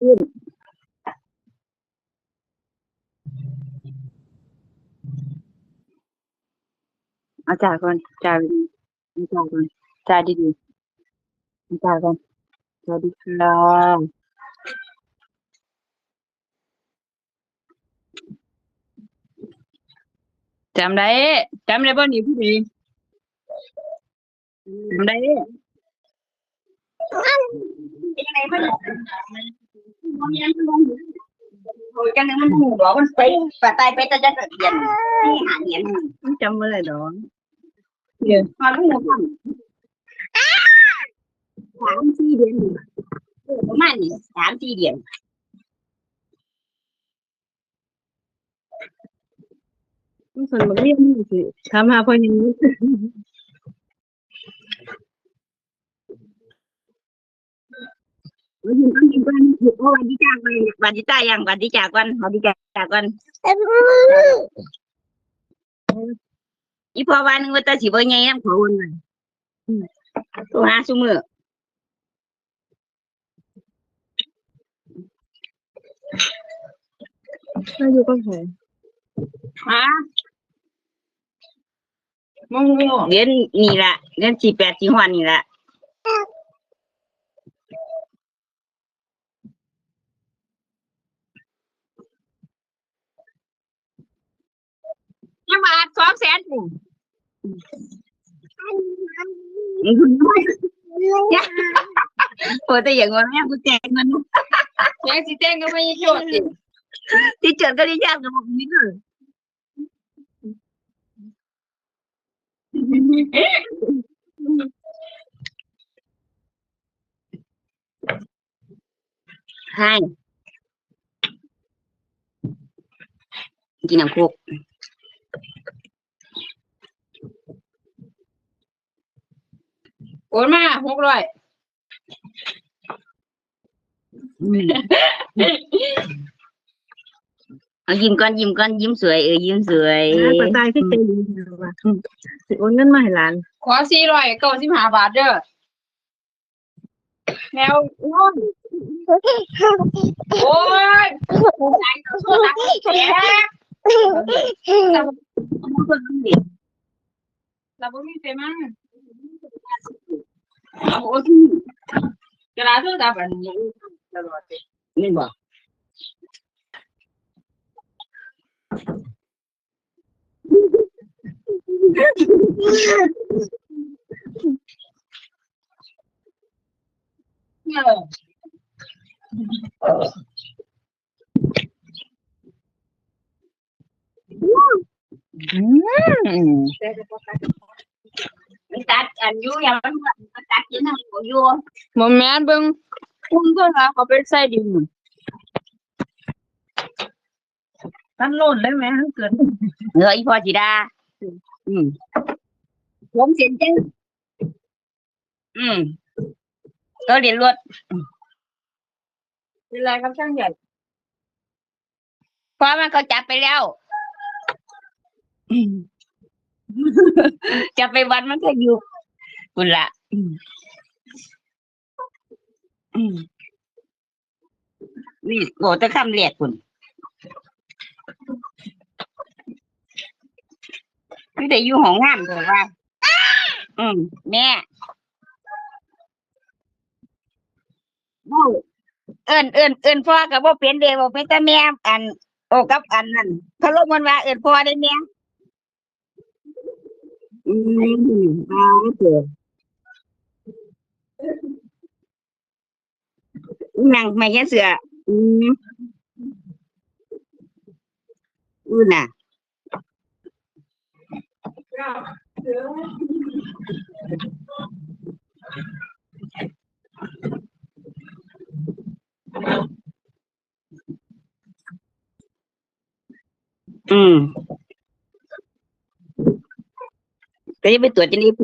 ขึ้น เอาจ่ายก่อนจ่ายเอาจ่ายก่อนจ่ายดีๆจ่ายก่อนสวัสดีค่ะจำได้จำได้บ่นี่ผู้ดีจำได้ ยันนยังลงโอ้ยจังมันหูหรอมันไปปะตายไปแต่จะเรียนนี่หาเรียนจำไม่ได้ดอกมาลูกหมูทำสามสี่เดือนประมาณนี้สามสี่เดือนมันสนบักเรียนนี่สิถามหาพ่อยัง นี้วันนี้ต้องกินกันถูกวันที่จากไปวันที่ตายยังวันที่จากกันวันที่จากกันอีพอวันนึงว่าตาสิบ่ไงน้ำขอวันเลยตัวหาซุมือมาอยู่กับใครฮะมึงเรียนนี่ละเรียนสี่แปดสี่หัวนี่ละยัง มาสองแสนปุ่เปิดแต่อย่างเงี้ยกูแจกเงินแจ้งสิแจ้งก็ไม่ โจทย์สิที่เจอก็ได้ยากกับผมนิดหน่อยใช่กินน้ำโคกโอนมาหกร้อยเอายิ้มก่อนยิ้มก่อนยิ้มสวยเออยิ้มสวยปตายที่ใจดีนะว่าสิโอนเงินมาให้หลาน ขอสี่ร้อยเก้าสิบห้าบาทเด้อแนวโอ้ยโอ้ยผู้ชายก็ชอบรักแขกเราบ่มีเต็มั้ง เอาโอ้ยกระดาษโทรศัพท์ อันนี้ตลอดเลยนี่บอกเนี่ยมันตัดอันอยู่อย่างมันมันตัดอยินทางหัวอยู่บ่แม่นเบิ่งคุณโทรศัพท์เขาไปใส่ดินท่านโล่นเลยไหมท่านเกิดเงยพอจีดาอืมผมเสียนจังอืมก็เรียนรวดเป็นไรครับช่างใหญ่เพราะมันเขาจับไปแล้วอืมจับไปวันมันก็อยู่คุณละ อืม อืมนี่โอ้แตะคำเรียกคุณคือได้อยู่ของงานเลยว่า อืม แม่เว้าเอิ้นเอิ้นเอิ้นพ่อกับว่าเป็นเดียวเป็นแต่แม่อัน โอ้กับอันนั้นเขาลงมันว่าเอิ้นพ่อได้แม่อืมอ่าเกิด นั่งไม่เห็นเสืออืมอือน่ะอืมก็จะไปตรวจจะรีบ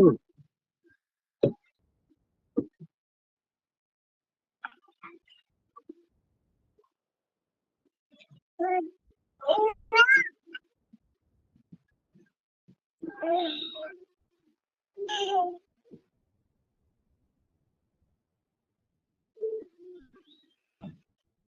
Oh.